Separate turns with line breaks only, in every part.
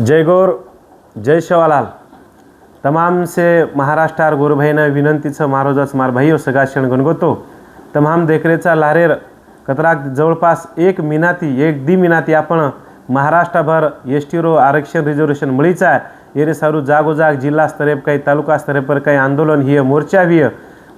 जय गौर जय शेवालाल. तमाम से महाराष्ट्रार गोरभाईनं विनंतीचं मारोजाच मार भाई सगळा क्षण गणगोतो. तमाम देखरेचा लारेर कतराक जवळपास एक मिनाती एक दी मिनाती आपण महाराष्ट्रभर एस टी रो आरक्षण रिझर्वेशन मळीचा आहे. येरे सारू जागोजाग जिल्हा स्तरे काही तालुका स्तरे पर काही आंदोलन हिय मोर्चा विय.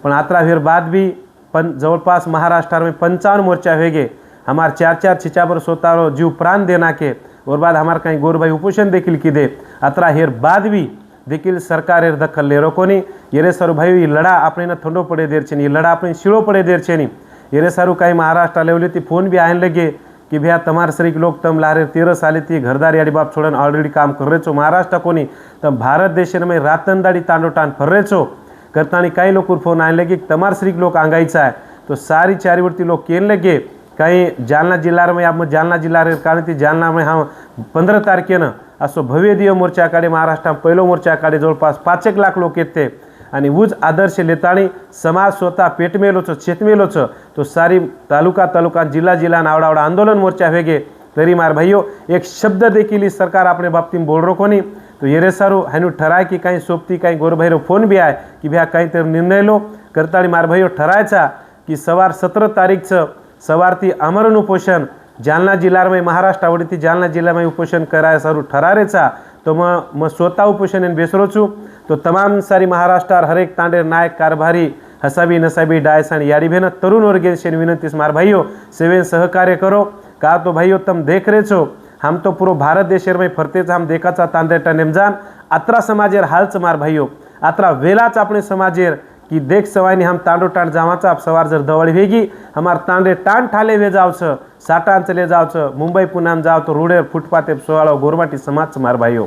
पण आत्रा फिर बाद भी पन जवळपास महाराष्ट्र में पंचावन मोर्चा वेगे. हमार चार चार छिचा पर सोतारो जीव प्राण देना के और बाद हमारे कहीं गोर भाई उपोषण देखिल दे अतरा हेर बाद भी देखील सरकार हेर दखल ले रोकोनी येरे सारू भाई लडा लढा ना थंडो पडे देरचेनी ही लडा आपण शिडो पडे देरचेनी येरे सारू कहीं महाराष्ट्र लेवल ती फोन भी आयन लगे की भैया तमार सरीक लोग तम लारे तेरह साल थी घरदार यारी बाप छोड़न ऑलरेडी काम कर रहे छो महाराष्ट्र कोनी। तम भारत देश में रातन दाड़ी तांडो टाण फर रहे छो। करतानी काही लोग फोन आयन लगे तमार सरीक लोग आंगायचा आहे तो सारी चारीवरती लोग केन लगे। काही जालना जिल्ह्यामध्ये आपण जालना जिल्हा कारण ती जालनामध्ये हा पंधरा तारखेनं असो भव्य दिव्य मोर्चाकडे महाराष्ट्रात पहिलो मोर्चाकडे जवळपास पाच एक लाख लोक येते आणि उज आदर्श लेताणी समाज स्वतः पेटमेलोचं शेतमेलोचं तो सारी तालुका तालुका जिल्हा जिल्हा आवडा आंदोलन मोर्चा वेगे. तरी मार भाईयो एक शब्द देखील सरकार आपणे बाबतीत बोलरो कोणी. तो येरे सारू हॅनू ठराय की काही सोबती काही गोरभैरो फोन बी आहे की भ्या काहीतरी निर्णय लो. करताळी मार भाईयो ठरायचा की सवार सतरा तारीखचं सवारती अमरण उपोषण. जालना जिल्हामध्ये महाराष्ट्र आवडती जालना जिल्ह्यामध्ये उपोषण करायला सारू ठरारेचा. तो मग मग स्वतः उपोषण आणि बेसरोचू. तो तमाम सारी महाराष्ट्रात हरेक तांडे नायक कारभारी हसाबी नसाबी डायस आणि या डिभेनं तरुण वर्गीय शेन विनंती स्मार भाईओ. सेवेन सहकार्य करो. का तो भाईओ तम देख रेचो हम तो पुरो भारत देशमध्ये फरतेच हम देखाचा तांदळ टा नेमजान. अत्रा समाजेर हालच मार भाईओ. अत्रा वेलाच आपण समाजेर की देख सवाईनी हम तांडो टांड जावाचा आप सवार जर दवळ वेगी। हमार तांडे टांड ठाले वे जावचं साटान चले छ मुंबई पुनाम जाओ तो रोडे फुटपाथे सोळा गोरमाटी समाज मार भाईઓ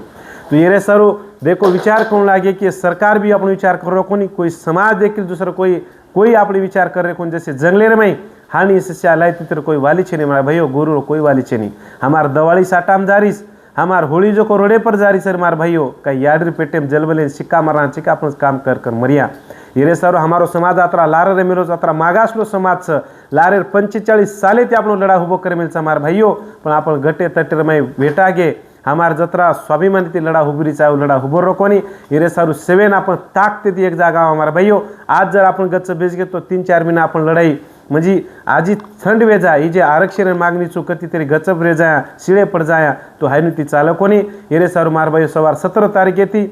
तो ये रे सरू देखो विचार करू लागे कि सरकार भी अपने विचार कर रखो नहीं कोई समाज देखील दुसरं कोई कोई अपने विचार कर रहे जैसे जंगले में हानी से लाई तितर कोई वाली छे नहीं मारा भाइयों गुरु कोई वाली छे नहीं। हमार दवाली साटाम जारीस हमार होली जो को रोडे पर जारी सर मार भाइयों कई याडर पेटे में जलबले सिक्का मारा सिक्का अपन काम कर कर मरिया। हिरे सर हमारो समाज आता लार रे मेलो आतरा मागासलो समाज लारेर पंचेचाळीस साले ते आपण लढा उभो करे मिळचा मार भाइयों पण आपण गटे तटेर मै भेटा गे हमार जत्रा स्वाभिमानी ती लढा उभरीचा लढा उभो रोकोनी हिरे सारू सेवेन आपण ताकते ती एक जागा हो हमारा भाइयों आज जर आपण गच्च भेज घेतो तीन चार महिना आपण लढाई म्हणजे आजी थंड वेजा ही जे आरक्षण मागणी चुकती तरी गचप रे जाया शिळे पड जाया तो हायनी ती चालक कोणी हिरे सारू मार भाई सवार सतरा तारीख येती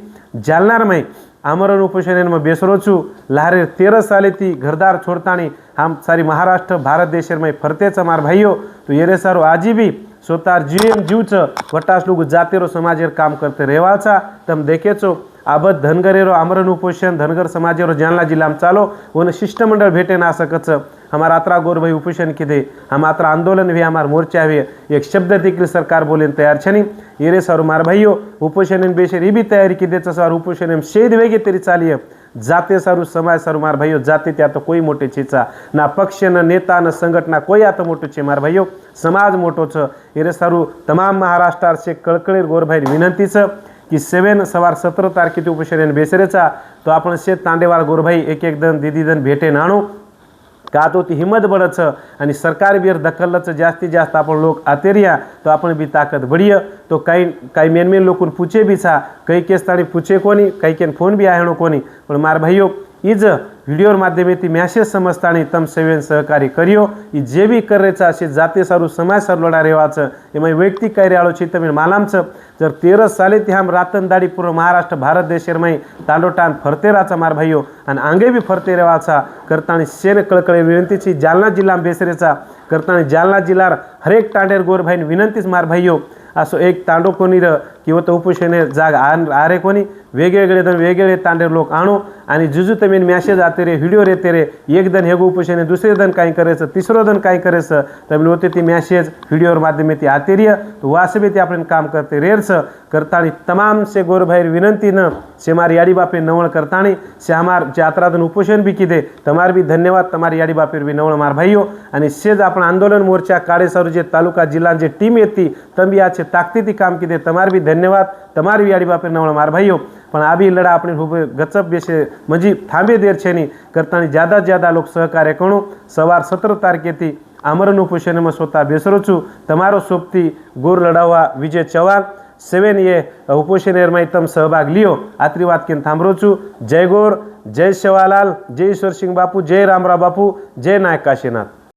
जालनार मै આમરણ ઉપસેનમાં બેસરો છું લારે તેર સાલેથી ઘરદાર છોડતાણી આમ સારી મહારાષ્ટ્ર ભારત દેશેરમાં ફરતે છે મારા ભાઈઓ તો એરે સારું આજી બી સોતાર જીએમ જીવ છે વટાસ લોકો જાતેરો સમાજેર કામ કરતે રહેવા છે તમે દેખે છો आबद धनगरेरो आमरण उपोषण धनगर समाजेरो जानला जिलाम चालो वन शिष्टमंडळ भेटे ना सकच. हमार आत्रा गोरभाई उपोषण किदे? हम आत्रा आंदोलन भी हमार मोर्चा भी. एक शब्द देखील सरकार बोलेन तयार छनी. येरे सर मार भाईयो उपोषण इन बेशेर भी तयारी किदे तस और उपोषण इन शेद वेगे तरी चाली जाते सारू समाज सारू मार भाईयो जाते त्या तो कोई मोटे चेचा. ना पक्ष ना नेता ना संगठन कोई आता मोटो चे मार भाईयो. समाज मोटो छ येरे सारू तमाम महाराष्ट्र से कळकळीर गोरभाई विनंती छ की सेवेन सवार सतरा ते उपोषण बेसरेचा तो आपण शेत तांडेवाल गोरभाई एक एक दन दिदी दन भेटे नाणू का तो ती हिंमत बढच आणि सरकार बीर दखलच जास्तीत जास्त आपण लोक आतेरिया तो आपण बी ताकद बढिय. तो काही काही मेन मेन लोकून पूछे बी छा काही केस ताणी पूछे कोणी काही केन फोन बी आहे कोणी. पण मार इज व्हिडिओ माध्यम ती मॅसेज समजता आणि तम सेवेन सहकारी करियो ई जे बी करायचं असे जाती सारू समाज सारू लढा रेवाचं मी वैयक्तिक कार्य आलो चित्त मी मालामचं जर तेरस साले ते हम रातन दाडी पूर्व महाराष्ट्र भारत देशेर मी तांडोटान फरते राहाचा मार भाईओ आणि आंगे बी फरते रेवाचा करताना शेन कळकळे विनंतीची जालना जिल्हा बेसरेचा करताना जालना जिल्हा हरेक टांडेर गोर भाईन विनंतीच मार भाईओ असो एक तांडो कोणी र किंवा तो उपोषणे जाग आन आरे कोणी? वेगवेगळे दन वेगवेगळे तांडे लोक आणू आणि जुजू तमीन मॅसेज आते रे व्हिडिओ येते रे. एक दन हे उपोषणे दुसरे दन काय करायचं तिसरं दन काय करायचं? तमिळ होते ती मॅसेज व्हिडिओवर माध्यमे ती आतेर्य तो वासबे ते आपण काम करते. रेरचं करताणी तमामसे गोरभाईर विनंतीनं સેમાર યાડી બાપે નવણ કરતાણી શ્યામાર જાત્રાદન ઉપોષણ બી કીધે, તમાર બી ધન્યવાદ, તમારી યાડી બાપે બી નવણ, માર ભાઈઓ. અને સેજ આપણા આંદોલન મોરચા કાળેસર જે તાલુકા જિલ્લાની જે ટીમ હતી, તમે બી આ છે તાકતીથી કામ કીધે, તમારે બી ધન્યવાદ, તમારી યાડી બાપે નવણ, માર ભાઈઓ. પણ આ બી લડા આપણે ખૂબ ગચપ બેસે, મજી થાંબે દેર છે ની કરતાની જ્યાદા જ્યાદા લોક સહકાર્ય કરણો સવાર સત્તર તારીખેથી આમરનું પોષણમાં સોતા બેસરો છું. તમારો સોપથી ગોર લડાવવા વિજય ચૌહાણ. सेवेन ये पोषणेर माईतम सहभाग लियो। अत्री वात किन थांब रोचू जय गौर जय शिवालाल जयश्वर सिंह बापू जय राम राम बापू जय नायक काशीनाथ।